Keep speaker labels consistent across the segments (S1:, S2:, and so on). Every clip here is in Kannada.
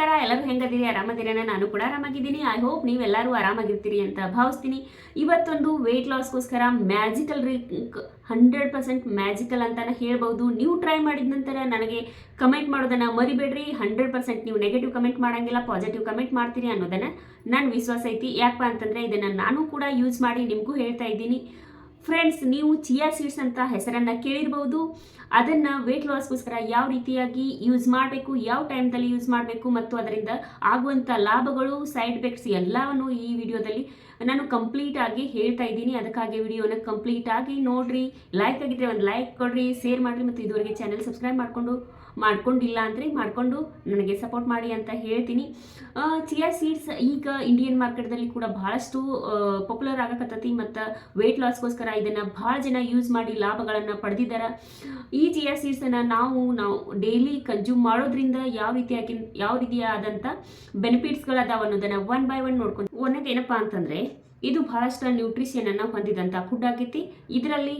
S1: ನಮಸ್ಕಾರ, ಎಲ್ಲರೂ ಹೆಂಗದಿರಿ? ಆರಾಮದಿರೇನ? ನಾನು ಕೂಡ ಆರಾಮಾಗಿದ್ದೀನಿ. ಐ ಹೋಪ್ ನೀವೆಲ್ಲರೂ ಆರಾಮಾಗಿರ್ತೀರಿ ಅಂತ ಭಾವಿಸ್ತೀನಿ. ಇವತ್ತೊಂದು ವೆಯ್ಟ್ ಲಾಸ್ಗೋಸ್ಕರ ಮ್ಯಾಜಿಕಲ್ ರೀ ಹಂಡ್ರೆಡ್ ಪರ್ಸೆಂಟ್ ಮ್ಯಾಜಿಕಲ್ ಅಂತಲೇ ಹೇಳ್ಬೋದು ನೀವು ಟ್ರೈ ಮಾಡಿದ ನಂತರ ನನಗೆ ಕಮೆಂಟ್ ಮಾಡೋದನ್ನು ಮರಿಬೇಡ್ರಿ. ಹಂಡ್ರೆಡ್ ಪರ್ಸೆಂಟ್ ನೀವು ನೆಗೆಟಿವ್ ಕಮೆಂಟ್ ಮಾಡೋಂಗಿಲ್ಲ ಪಾಸಿಟಿವ್ ಕಮೆಂಟ್ ಮಾಡ್ತೀರಿ ಅನ್ನೋದನ್ನು ನನ್ನ ವಿಶ್ವಾಸ ಐತಿ. ಯಾಕಪ್ಪ ಅಂತಂದರೆ ಇದನ್ನು ನಾನು ಕೂಡ ಯೂಸ್ ಮಾಡಿ ನಿಮಗೂ ಹೇಳ್ತಾ ಇದ್ದೀನಿ. ಫ್ರೆಂಡ್ಸ್ ನೀವು ಚಿಯಾ ಸೀಡ್ಸ್ ಅಂತ ಹೆಸರನ್ನು ಕೇಳಿರ್ಬೋದು. ಅದನ್ನು ವೆಯ್ಟ್ ಲಾಸ್ಗೋಸ್ಕರ ಯಾವ ರೀತಿಯಾಗಿ ಯೂಸ್ ಮಾಡಬೇಕು, ಯಾವ ಟೈಮ್ದಲ್ಲಿ ಯೂಸ್ ಮಾಡಬೇಕು ಮತ್ತು ಅದರಿಂದ ಆಗುವಂಥ ಲಾಭಗಳು ಸೈಡ್ ಎಫೆಕ್ಟ್ಸ್ ಎಲ್ಲವನ್ನು ಈ ವಿಡಿಯೋದಲ್ಲಿ ನಾನು ಕಂಪ್ಲೀಟ್ ಆಗಿ ಹೇಳ್ತಾ ಇದ್ದೀನಿ. ಅದಕ್ಕಾಗಿ ವಿಡಿಯೋನ ಕಂಪ್ಲೀಟ್ ಆಗಿ ನೋಡ್ರಿ. ಲೈಕ್ ಆಗಿದ್ರೆ ಒಂದು ಲೈಕ್ ಕೊಡ್ರಿ ಶೇರ್ ಮಾಡಿರಿ ಮತ್ತು ಇದುವರೆಗೆ ಚಾನೆಲ್ ಸಬ್ಸ್ಕ್ರೈಬ್ ಮಾಡಿಕೊಂಡು ಮಾಡ್ಕೊಂಡಿಲ್ಲ ಅಂದರೆ ಮಾಡಿಕೊಂಡು ನನಗೆ ಸಪೋರ್ಟ್ ಮಾಡಿ ಅಂತ ಹೇಳ್ತೀನಿ. ಚಿಯಾ ಸೀಡ್ಸ್ ಈಗ ಇಂಡಿಯನ್ ಮಾರ್ಕೆಟ್ದಲ್ಲಿ ಕೂಡ ಬಹಳಷ್ಟು ಪಾಪ್ಯುಲರ್ ಆಗಕತ್ತತಿ ಮತ್ತು ವೆಯ್ಟ್ ಲಾಸ್ಗೋಸ್ಕರ ಇದನ್ನು ಭಾಳ ಜನ ಯೂಸ್ ಮಾಡಿ ಲಾಭಗಳನ್ನು ಪಡೆದಿದ್ದಾರೆ. ಈ ಚಿಯಾ ಸೀಡ್ಸನ್ನು ನಾವು ನಾವು ಡೈಲಿ ಕನ್ಸ್ಯೂಮ್ ಮಾಡೋದ್ರಿಂದ ಯಾವ ರೀತಿಯಾಗಿ ಯಾವ ರೀತಿಯಾದಂಥ ಬೆನಿಫಿಟ್ಸ್ಗಳದಾವ ಅನ್ನೋದನ್ನು ಒನ್ ಬೈ ಒನ್ ನೋಡ್ಕೊಂಡು ಒಂದನೇದು ಏನಪ್ಪ ಅಂತಂದರೆ ಇದು ಬಹಳಷ್ಟು ನ್ಯೂಟ್ರಿಷನನ್ನು ಹೊಂದಿದಂಥ ಫುಡ್ ಆಗೈತಿ ಇದರಲ್ಲಿ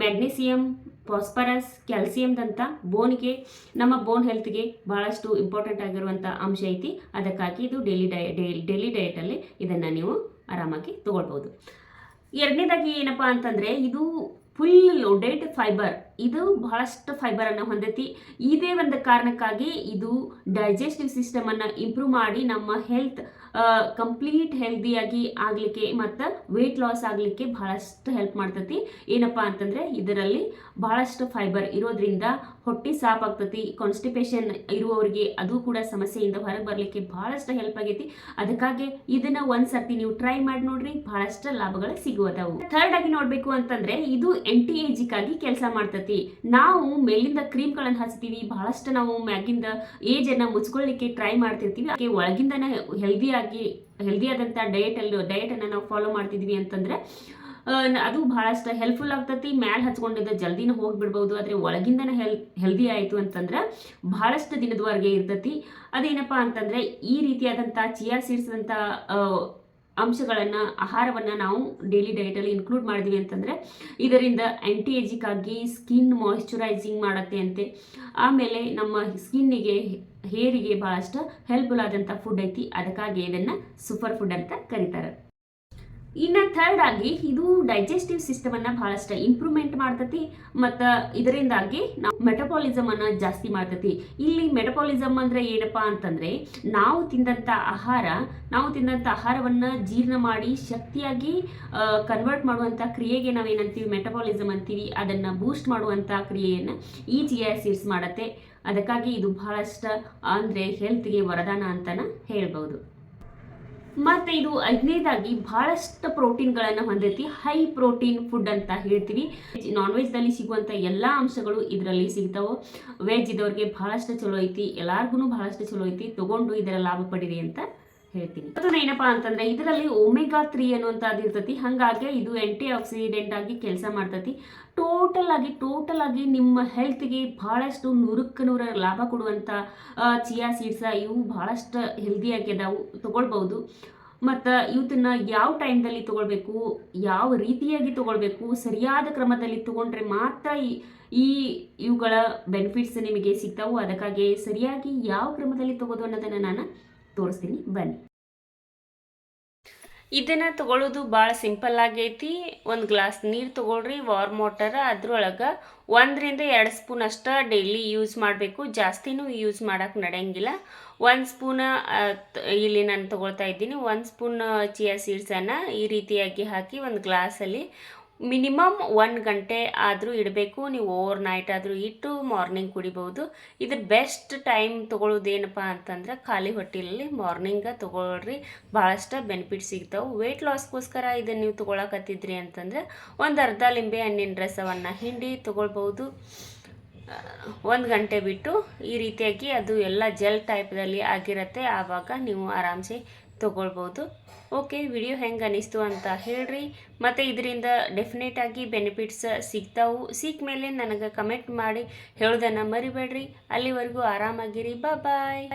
S1: ಮ್ಯಾಗ್ನೀಸಿಯಮ್ ಫಾಸ್ಫರಸ್ ಕ್ಯಾಲ್ಸಿಯಮ್ದಂಥ ಬೋನ್ಗೆ, ನಮ್ಮ ಬೋನ್ ಹೆಲ್ತ್ಗೆ ಭಾಳಷ್ಟು ಇಂಪಾರ್ಟೆಂಟ್ ಆಗಿರುವಂಥ ಅಂಶ ಐತಿ. ಅದಕ್ಕಾಗಿ ಇದು ಡೈಲಿ ಡೈ ಡೈಲಿ ಡಯಟಲ್ಲಿ ಇದನ್ನು ನೀವು ಆರಾಮಾಗಿ ತೊಗೊಳ್ಬೋದು ಎರಡನೇದಾಗಿ ಏನಪ್ಪ ಅಂತಂದರೆ ಇದು ಫುಲ್ ಲೋಡೆಡ್ ಫೈಬರ್ ಇದು ಬಹಳಷ್ಟು ಫೈಬರ್ ಅನ್ನು ಹೊಂದೈತಿ. ಇದೇ ಒಂದು ಕಾರಣಕ್ಕಾಗಿ ಇದು ಡೈಜೆಸ್ಟಿವ್ ಸಿಸ್ಟಮನ್ನು ಇಂಪ್ರೂವ್ ಮಾಡಿ ನಮ್ಮ ಹೆಲ್ತ್ ಕಂಪ್ಲೀಟ್ ಹೆಲ್ದಿಯಾಗಿ ಆಗಲಿಕ್ಕೆ ಮತ್ತು ವೆಯ್ಟ್ ಲಾಸ್ ಆಗಲಿಕ್ಕೆ ಬಹಳಷ್ಟು ಹೆಲ್ಪ್ ಮಾಡ್ತತಿ. ಏನಪ್ಪ ಅಂತಂದರೆ ಇದರಲ್ಲಿ ಬಹಳಷ್ಟು ಫೈಬರ್ ಇರೋದ್ರಿಂದ ಹೊಟ್ಟೆ ಸಾಫ್ ಆಗ್ತತಿ ಕಾನ್ಸ್ಟಿಪೇಷನ್ ಇರುವವರಿಗೆ ಅದು ಕೂಡ ಸಮಸ್ಯೆಯಿಂದ ಹೊರಗೆ ಬರಲಿಕ್ಕೆ ಬಹಳಷ್ಟು ಹೆಲ್ಪ್ ಆಗೈತಿ. ಅದಕ್ಕಾಗಿ ಇದನ್ನ ಒಂದು ಸರ್ತಿ ನೀವು ಟ್ರೈ ಮಾಡಿ ನೋಡ್ರಿ, ಬಹಳಷ್ಟು ಲಾಭಗಳು ಸಿಗುವುದವು. ಥರ್ಡ್ ಆಗಿ ನೋಡಬೇಕು ಅಂತಂದ್ರೆ ಇದು ಎಂಟಿ ಏಜಿಕ್ ಆಗಿ ಕೆಲಸ ಮಾಡ್ತತಿ. ನಾವು ಮೇಲಿಂದ ಕ್ರೀಮ್ಗಳನ್ನು ಹಚ್ತೀವಿ, ಬಹಳಷ್ಟು ನಾವು ಮ್ಯಾಗಿಂದ ಏಜನ್ನು ಮುಚ್ಕೊಳ್ಳಿಕ್ಕೆ ಟ್ರೈ ಮಾಡ್ತಿರ್ತೀವಿ. ಹಾಗೆ ಒಳಗಿಂದನೇ ಹೆಲ್ದಿಯಾಗಿ ಹೆಲ್ದಿಯಾದಂಥ ಡಯಟ್ ಡಯಟನ್ನು ನಾವು ಫಾಲೋ ಮಾಡ್ತಿದ್ವಿ ಅಂತಂದ್ರೆ ಅದು ಬಹಳಷ್ಟು ಹೆಲ್ಪ್ಫುಲ್ ಆಗ್ತತಿ. ಮ್ಯಾಲ್ ಹಚ್ಕೊಂಡಿದ್ದ ಜಲ್ದಿನ ಹೋಗಿಬಿಡ್ಬೋದು. ಆದರೆ ಒಳಗಿಂದನೇ ಹೆಲ್ ಹೆಲ್ದಿ ಆಯಿತು ಅಂತಂದ್ರೆ ಬಹಳಷ್ಟು ದಿನದವರೆಗೆ ಇರ್ತತಿ. ಅದೇನಪ್ಪ ಅಂತಂದ್ರೆ ಈ ರೀತಿಯಾದಂಥ ಚಿಯಾ ಸೀಡ್ಸ್ ಅಂತ ಅಂಶಗಳನ್ನು, ಆಹಾರವನ್ನು ನಾವು ಡೈಲಿ ಡಯಟಲ್ಲಿ ಇನ್ಕ್ಲೂಡ್ ಮಾಡಿದ್ವಿ ಅಂತಂದರೆ, ಇದರಿಂದ ಆ್ಯಂಟಿ ಏಜಿಕ್ ಆಗಿ ಸ್ಕಿನ್ ಮಾಯಿಶ್ಚರೈಸಿಂಗ್ ಮಾಡುತ್ತೆ ಅಂತೆ. ಆಮೇಲೆ ನಮ್ಮ ಸ್ಕಿನ್ನಿಗೆ ಹೇರಿಗೆ ಭಾಳಷ್ಟು ಹೆಲ್ಪ್ಫುಲ್ ಆದಂಥ ಫುಡ್ ಐತಿ, ಅದಕ್ಕಾಗಿ ಇದನ್ನು ಸೂಪರ್ ಫುಡ್ ಅಂತ ಕರೀತಾರೆ. ಇನ್ನು ಥರ್ಡ್ ಆಗಿ ಇದು ಡೈಜೆಸ್ಟಿವ್ ಸಿಸ್ಟಮನ್ನು ಬಹಳಷ್ಟು ಇಂಪ್ರೂವ್ಮೆಂಟ್ ಮಾಡ್ತತಿ, ಮತ್ತು ಇದರಿಂದಾಗಿ ನಾವು ಮೆಟಬಾಲಿಸಮ್ ಅನ್ನ ಜಾಸ್ತಿ ಮಾಡ್ತತಿ. ಇಲ್ಲಿ ಮೆಟಬಾಲಿಸಮ್ ಅಂದ್ರೆ ಏನಪ್ಪಾ ಅಂತಂದ್ರೆ, ನಾವು ತಿಂದಂಥ ಆಹಾರ, ನಾವು ತಿಂದಂಥ ಆಹಾರವನ್ನು ಜೀರ್ಣ ಮಾಡಿ ಶಕ್ತಿಯಾಗಿ ಕನ್ವರ್ಟ್ ಮಾಡುವಂಥ ಕ್ರಿಯೆಗೆ ನಾವೇನಂತೀವಿ ಮೆಟಬಾಲಿಸಮ್ ಅಂತೀವಿ, ಅದನ್ನು ಬೂಸ್ಟ್ ಮಾಡುವಂಥ ಕ್ರಿಯೆಯನ್ನು ಈ ಚಿಯಾ ಸೀಡ್ಸ್ ಮಾಡತ್ತೆ. ಅದಕ್ಕಾಗಿ ಇದು ಬಹಳಷ್ಟು ಅಂದರೆ ಹೆಲ್ತ್ಗೆ ವರದಾನ ಅಂತಲೇ ಹೇಳ್ಬೋದು. ಮತ್ತು ಇದು ಐದನೇದಾಗಿ ಬಹಳಷ್ಟು ಪ್ರೋಟೀನ್ಗಳನ್ನು ಹೊಂದೈತಿ. ಹೈ ಪ್ರೋಟೀನ್ ಫುಡ್ ಅಂತ ಹೇಳ್ತೀವಿ. ನಾನ್ ವೆಜ್ದಲ್ಲಿ ಸಿಗುವಂಥ ಎಲ್ಲ ಅಂಶಗಳು ಇದರಲ್ಲಿ ಸಿಗ್ತಾವೆ. ವೆಜ್ ಇದ್ದವ್ರಿಗೆ ಬಹಳಷ್ಟು ಚಲೋ ಐತಿ. ಎಲ್ಲಾರ್ಗು ಬಹಳಷ್ಟು ಚಲೋ ಐತಿ. ತಗೊಂಡು ಇದರ ಲಾಭ ಪಡೀರಿ ಅಂತ ಹೇಳ್ತೀನಿ. ಅದನ್ನ ಏನಪ್ಪಾ ಅಂತಂದ್ರೆ ಇದರಲ್ಲಿ ಒಮೆಗಾ ತ್ರೀ ಅನ್ನುವಂಥದ್ದು ಇರ್ತತಿ. ಹಾಗಾಗಿ ಇದು ಆಂಟಿ ಆಕ್ಸಿಡೆಂಟ್ ಆಗಿ ಕೆಲಸ ಮಾಡ್ತತಿ. ಟೋಟಲ್ ಆಗಿ ಟೋಟಲ್ ಆಗಿ ನಿಮ್ಮ ಹೆಲ್ತ್ಗೆ ಬಹಳಷ್ಟು ನೂರಕ್ಕೆ ನೂರ ಲಾಭ ಕೊಡುವಂಥ ಚಿಯಾ ಸೀಡ್ಸ ಇವು ಬಹಳಷ್ಟು ಹೆಲ್ದಿಯಾಗಿ ಅದಾವು. ತಗೊಳ್ಬಹುದು. ಮತ್ತು ಇವತ್ತನ್ನ ಯಾವ ಟೈಮ್ದಲ್ಲಿ ತಗೊಳ್ಬೇಕು, ಯಾವ ರೀತಿಯಾಗಿ ತಗೊಳ್ಬೇಕು, ಸರಿಯಾದ ಕ್ರಮದಲ್ಲಿ ತಗೊಂಡ್ರೆ ಮಾತ್ರ ಈ ಈ ಇವುಗಳ ಬೆನಿಫಿಟ್ಸ್ ನಿಮಗೆ ಸಿಗ್ತಾವು. ಅದಕ್ಕಾಗಿ ಸರಿಯಾಗಿ ಯಾವ ಕ್ರಮದಲ್ಲಿ ತೊಗೋದು ಅನ್ನೋದನ್ನು ನಾನು ತೋರಿಸ್ತೀನಿ. ಬನ್ನಿ. ಇದನ್ನು ತಗೊಳ್ಳೋದು ಭಾಳ ಸಿಂಪಲ್ ಆಗೈತಿ. ಒಂದು ಗ್ಲಾಸ್ ನೀರು ತೊಗೊಳ್ರಿ ವಾರ್ಮ್ ವಾಟರ್ ಅದ್ರೊಳಗೆ ಒಂದರಿಂದ ಎರಡು ಸ್ಪೂನ್ ಅಷ್ಟ ಡೈಲಿ ಯೂಸ್ ಮಾಡಬೇಕು. ಜಾಸ್ತಿನೂ ಯೂಸ್ ಮಾಡೋಕ್ಕೆ ನಡೆಯಂಗಿಲ್ಲ. ಒಂದು ಸ್ಪೂನ್ ಇಲ್ಲಿ ನಾನು ತೊಗೊಳ್ತಾ ಇದ್ದೀನಿ. ಒಂದು ಸ್ಪೂನ್ ಚಿಯಾ ಸೀಡ್ಸನ್ನು ಈ ರೀತಿಯಾಗಿ ಹಾಕಿ ಒಂದು ಗ್ಲಾಸಲ್ಲಿ ಮಿನಿಮಮ್ ಒಂದು ಗಂಟೆ ಆದರೂ ಇಡಬೇಕು, ನೀವು ಓವರ್ ನೈಟ್ ಆದರೂ ಇಟ್ಟು ಮಾರ್ನಿಂಗ್ ಕುಡಿಬೋದು. ಇದ್ರ ಬೆಸ್ಟ್ ಟೈಮ್ ತೊಗೊಳ್ಳೋದೇನಪ್ಪ ಅಂತಂದ್ರೆ ಖಾಲಿ ಹೊಟ್ಟೆಯಲ್ಲಿ ಮಾರ್ನಿಂಗ ತೊಗೊಳ್ರಿ. ಭಾಳಷ್ಟು ಬೆನಿಫಿಟ್ ಸಿಗ್ತಾವೆ. ವೆಯ್ಟ್ ಲಾಸ್ಗೋಸ್ಕರ ಇದನ್ನು ನೀವು ತೊಗೊಳಕತ್ತಿದ್ರಿ ಅಂತಂದ್ರೆ ಒಂದು ಅರ್ಧ ಲಿಂಬೆ ಹಣ್ಣಿನ ರಸವನ್ನು ಹಿಂಡಿ ತೊಗೊಳ್ಬೋದು. ಒಂದು ಗಂಟೆ ಬಿಟ್ಟು ಈ ರೀತಿಯಾಗಿ ಅದು ಎಲ್ಲ ಜೆಲ್ ಟೈಪ್ದಲ್ಲಿ ಆಗಿರುತ್ತೆ. ಆವಾಗ ನೀವು ಆರಾಮ್ಸೆ ತೊಗೊಳ್ಬೋದು. ಓಕೆ, ವಿಡಿಯೋ ಹೆಂಗೆ ಅನಿಸ್ತು ಅಂತ ಹೇಳ್ರಿ. ಮತ್ತು ಇದರಿಂದ ಡೆಫಿನೆಟಾಗಿ ಬೆನಿಫಿಟ್ಸ್ ಸಿಗ್ತಾವು. ಸಿಕ್ಕ ಮೇಲೆ ನನಗೆ ಕಮೆಂಟ್ ಮಾಡಿ, ಹೇಳೋದನ್ನು ಮರಿಬೇಡ್ರಿ. ಅಲ್ಲಿವರೆಗೂ ಆರಾಮಾಗಿರಿ. ಬಾಯ್